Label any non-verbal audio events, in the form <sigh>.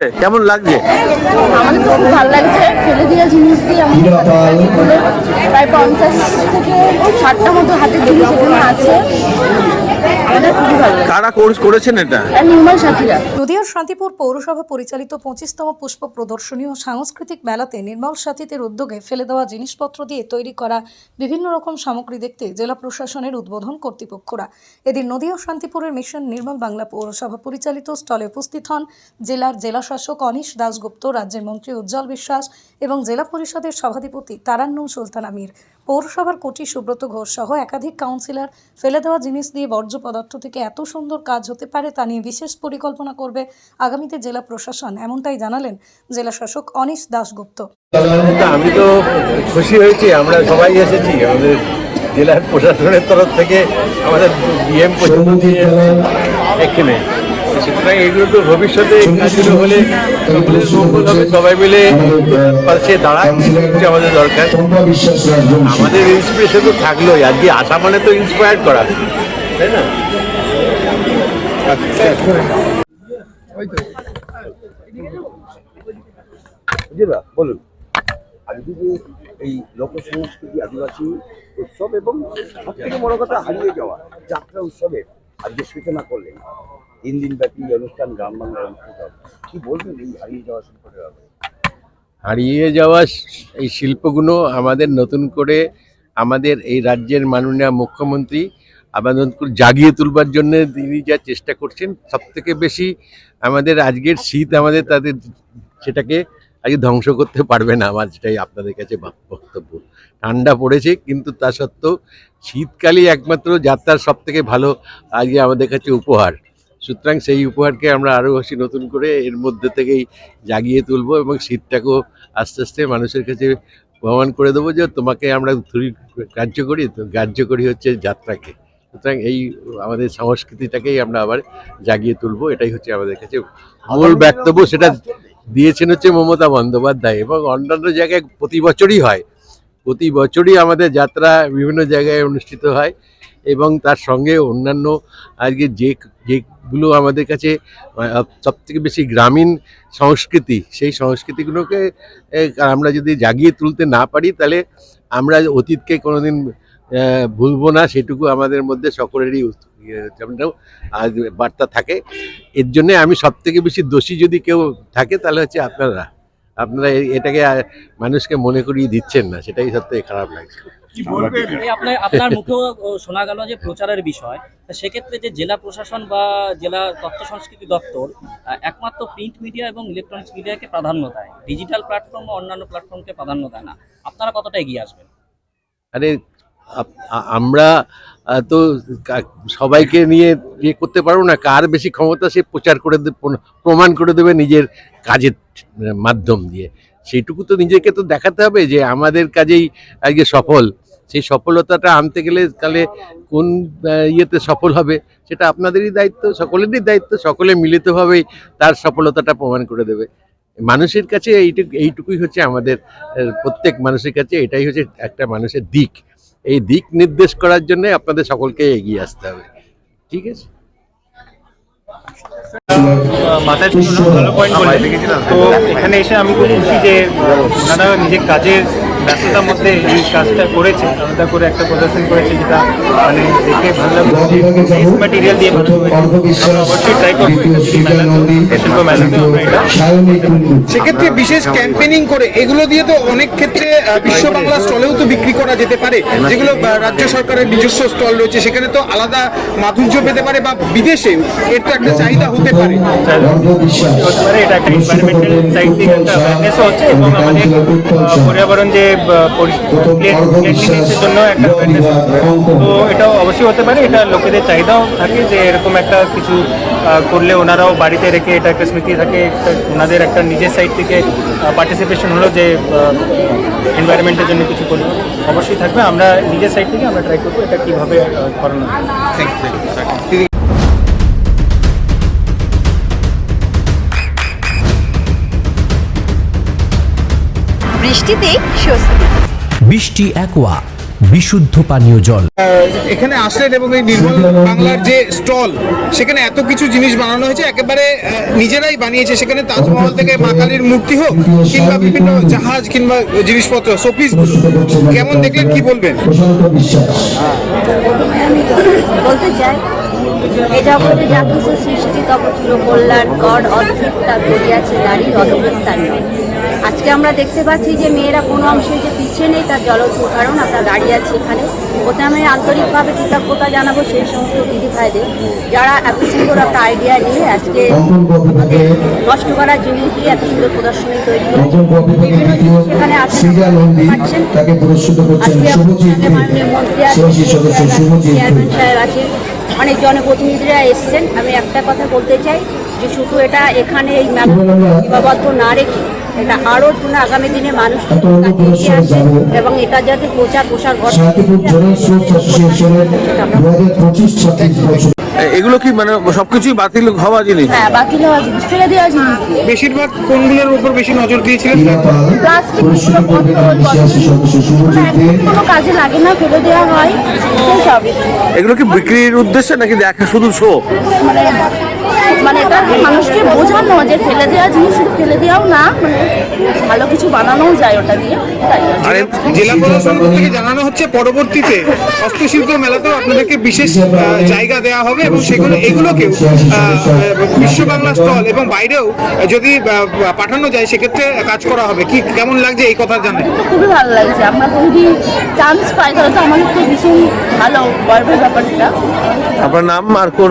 কেমন লাগছে? আমাদের খুব ভালো লাগছে। ফেলে দেওয়া জিনিস দিয়ে আমাদের প্রায় পঞ্চাশ থেকে ষাটটা মতো হাতের জিনিস এখানে আছে। আমাদের খুবই ভালো লাগে কারা কোর্স করেছেন এটা? আর নির্মল সাথীরা। নদিয়ার শান্তিপুর পৌরসভা পরিচালিত পঁচিশতম পুষ্প প্রদর্শনী ও সাংস্কৃতিক মেলাতে নির্মল সাথীদের উদ্যোগে ফেলে দেওয়া জিনিসপত্র দিয়ে তৈরি করা বিভিন্ন রকম সামগ্রী দেখতে জেলা প্রশাসনের উদ্বোধন কর্তৃপক্ষরা। এদিন নদিয়া শান্তিপুরের মিশন নির্মল বাংলা পৌরসভা পরিচালিত স্টলে উপস্থিত হন জেলার জেলাশাসক অনিশ দাশগুপ্ত রাজ্যের মন্ত্রী উজ্জ্বল বিশ্বাস এবং জেলা পরিষদের সভাধিপতি তারান্নুম সুলতান আমির পৌরসভার কোটি সুব্রত ঘোষ সহ একাধিক কাউন্সিলর ফেলে দেওয়া জিনিস দিয়ে বর্জ্য পদার্থ থেকে এত সুন্দর কাজ হতে পারে তা নিয়ে বিশেষ পরিকল্পনা করবে আগামীতে জেলা প্রশাসন এমনটাই জানালেন জেলা শাসক অনিশ দাশগুপ্ত। আমি তো খুশি হয়েছি আমরা সবাই এসেছি আমাদের জেলার প্রশাসনের তরফ থেকে আমাদের ডিএম পর্যন্ত দিয়ে এখানে সুতরাং এগুলো তো ভবিষ্যতে কাজগুলো হলে সকলের সবাই মিলে পাশে দাঁড়ায় আমাদের দরকার। আমাদের ইন্সপিরেশন তো থাকলোই আজকে আসা মানে তো ইন্সপায়ার্ড করা, তাই না? বলুন। আজকে যে এই লোক সংস্কৃতি আদিবাসী উৎসব এবং সব থেকে বড় কথা হারিয়ে যাওয়া যাত্রা উৎসবের আজকে সূচনা করলেন তিন দিন ব্যাপী অনুষ্ঠান গ্রাম বাংলার অনুষ্ঠিত কি বলবেন এই হারিয়ে যাওয়া ব্যাপারে? হারিয়ে যাওয়া এই শিল্পগুলো আমাদের নতুন করে আমাদের এই রাজ্যের মাননীয় মুখ্যমন্ত্রী করে জাগিয়ে তুলবার জন্য তিনি যা চেষ্টা করছেন সব থেকে বেশি আমাদের আজকের শীত আমাদের তাদের সেটাকে আজকে ধ্বংস করতে পারবে না আমার যেটাই আপনাদের কাছে বক্তব্য। ঠান্ডা পড়েছে কিন্তু তা সত্ত্বেও শীতকালই একমাত্র যাত্রার সব থেকে ভালো আজকে আমাদের কাছে উপহার। সুতরাং সেই উপহারকে আমরা আরও বেশি নতুন করে এর মধ্যে থেকেই জাগিয়ে তুলবো এবং শীতটাকেও আস্তে আস্তে মানুষের কাছে প্রমাণ করে দেবো যে তোমাকে আমরা ধরি গ্রাহ্য করি তো গ্রাহ্য করি হচ্ছে যাত্রাকে। সুতরাং এই আমাদের সংস্কৃতিটাকেই আমরা আবার জাগিয়ে তুলবো এটাই হচ্ছে আমাদের কাছে মূল বক্তব্য সেটা দিয়েছেন হচ্ছে মমতা বন্দ্যোপাধ্যায় এবং অন্যান্য জায়গায় প্রতি বছরই হয়। প্রতি বছরই আমাদের যাত্রা বিভিন্ন জায়গায় অনুষ্ঠিত হয় এবং তার সঙ্গে অন্যান্য আজকে যে যেগুলো আমাদের কাছে সবথেকে বেশি গ্রামীণ সংস্কৃতি, সেই সংস্কৃতিগুলোকে আমরা যদি জাগিয়ে তুলতে না পারি, তাহলে আমরা অতীতকে কোনোদিন ভুলবো না সেটুকু আমাদের মধ্যে সকলেরই ইয়ে, আজ বার্তা থাকে। এর জন্য আমি সব থেকে বেশি দোষী যদি কেউ থাকে তাহলে হচ্ছে আপনারা। আপনারা এটাকে মানুষকে মনে করিয়ে দিচ্ছেন না সেটাই সব থেকে খারাপ লাগছে। আপনার আপনার <laughs> মুখেও শোনা গেল যে প্রচারের বিষয়। তা সেক্ষেত্রে যে জেলা প্রশাসন বা জেলা তথ্য সংস্কৃতি দপ্তর একমাত্র প্রিন্ট মিডিয়া এবং ইলেকট্রনিক্স মিডিয়াকে প্রাধান্য দেয়। ডিজিটাল প্ল্যাটফর্ম বা অন্যান্য প্ল্যাটফর্মকে প্রাধান্য দেয় না। আপনারা কতটা এগিয়ে আসবেন? আরে আমরা তো সবাইকে নিয়ে ইয়ে করতে পারব না। কার বেশি ক্ষমতা সে প্রচার করে প্রমাণ করে দেবে নিজের কাজের মাধ্যম দিয়ে। সেইটুকু তো নিজেকে তো দেখাতে হবে যে আমাদের কাজেই আজকে সফল। সেই সফলতাটা আনতে গেলে তাহলে কোন ইয়েতে সফল হবে সেটা আপনাদেরই দায়িত্ব, সকলেরই দায়িত্ব, সকলে মিলিতভাবেই তার সফলতাটা প্রমাণ করে দেবে। মানুষের কাছে এইটুকু, এইটুকুই হচ্ছে আমাদের প্রত্যেক মানুষের কাছে এটাই হচ্ছে একটা মানুষের দিক। এই দিক নির্দেশ করার জন্য আপনাদের সকলকে এগিয়ে আসতে হবে। ঠিক আছে? মাথায় ভালো পয়েন্ট বললেন। তো এখানে এসে আমি খুব খুশি যে ওনারা নিজের কাজের ব্যস্ততার মধ্যে এই কাজটা করেছে। আলাদা করে একটা প্রদর্শন করেছে যেটা মানে দেখে ভালো লাগছে ম্যাটেরিয়াল দিয়ে। আমরা অবশ্যই ট্রাই করব। সেক্ষেত্রে বিশেষ ক্যাম্পেনিং করে এগুলো দিয়ে তো অনেক ক্ষেত্রে বিশ্ব বাংলা স্টলেও তো বিক্রি করা যেতে পারে। যেগুলো রাজ্য সরকারের নিজস্ব স্টল রয়েছে সেখানে তো আলাদা মাধুর্য পেতে পারে বা বিদেশে এর তো একটা চাহিদা হতে পারে। এটা একটা এনভায়রনমেন্টাল সাইড থেকে একটা হচ্ছে এবং আমাদের পর্যাবরণ যে ক্লিনলিনেসের জন্য একটা তো এটা অবশ্যই হতে পারে এটা লোকেদের চাহিদাও থাকে যে এরকম একটা কিছু করলে ওনারাও বাড়িতে রেখে এটা একটা স্মৃতি থাকে ওনাদের একটা নিজের সাইড থেকে পার্টিসিপেশন হলো যে এনভায়রনমেন্টের জন্য কিছু করল। অবশ্যই থাকবে আমরা নিজের সাইড থেকে আমরা ট্রাই করব এটা কীভাবে করানো বৃষ্টিতে স্বস্তি। বৃষ্টি অ্যাকোয়া বিশুদ্ধ পানীয় জল। এখানে আসলেন এবং এই নির্মল বাংলার যে স্টল সেখানে এত কিছু জিনিস বানানো হয়েছে একেবারে নিজেরাই বানিয়েছে। সেখানে তাজমহল থেকে মা কালীর মূর্তি হোক কিংবা বিভিন্ন জাহাজ কিংবা জিনিসপত্র। শোপিস কেমন দেখলেন কি বলবেন? বলতে চাই এ জগতে যা কিছু সৃষ্টি তব ছিল কল্যাণ গড অদ্ভুত তার করিয়াছে নারী অদ্ভুত তার নয়। আজকে আমরা দেখতে পাচ্ছি যে মেয়েরা কোনো অংশে যে পিছিয়ে নেই তার জলজ কারণ আমরা দাঁড়িয়ে আছি এখানে। ওতে আমি আন্তরিকভাবে কৃতজ্ঞতা জানাব সেই সমস্ত দিদি ভাইদের যারা এত সুন্দর একটা আইডিয়া নিয়ে আজকে আমাদের নষ্ট করা জিনিস দিয়ে এত সুন্দর প্রদর্শনী তৈরি সেখানে তাকে পুরস্কৃত করছেন শুভজিৎ চেয়ারম্যান সাহেব আছেন। অনেক জনপ্রতিনিধিরা এসেছেন। আমি একটা কথা বলতে চাই যে শুধু এটা এখানে এই সীমাবদ্ধ না রেখে এটা আরও আগামী দিনে মানুষ এবং এটা যাতে প্রচার প্রসার ঘটে। এগুলো কি মানে সবকিছুই বাতিল হওয়া জিনিস? হ্যাঁ বাকি নেওয়া জিনিস ফেলে দেওয়া জিনিস বেশিরভাগ কোনগুলোর উপর বেশি নজর দিয়েছিলেন? প্লাস্টিক কোনো কাজে লাগে না ফেলে দেওয়া হয়। এগুলো কি বিক্রির উদ্দেশ্যে নাকি দেখা শুধু শো? মানে মানে এটা মানুষকে বোঝানো যে ফেলে দেওয়া জিনিস শুধু ফেলে দেওয়াও না মানে ভালো কিছু বানানোও যায় ওটা দিয়ে তাই। আর জেলা প্রশাসন থেকে জানানো হচ্ছে পরবর্তীতে হস্তশিল্প মেলাতেও আপনাদেরকে বিশেষ জায়গা দেওয়া হবে এবং সেগুলো এগুলোকেও বিশ্ব বাংলা স্টল এবং বাইরেও যদি পাঠানো যায় সেক্ষেত্রে কাজ করা হবে। কি কেমন লাগছে এই কথা জানেন খুবই ভালো লাগছে। আমরা তো যদি চান্স পাই তাহলে তো আমাদের তো ভীষণ ভালো গর্বের ব্যাপারটা আপনার নাম আর কোন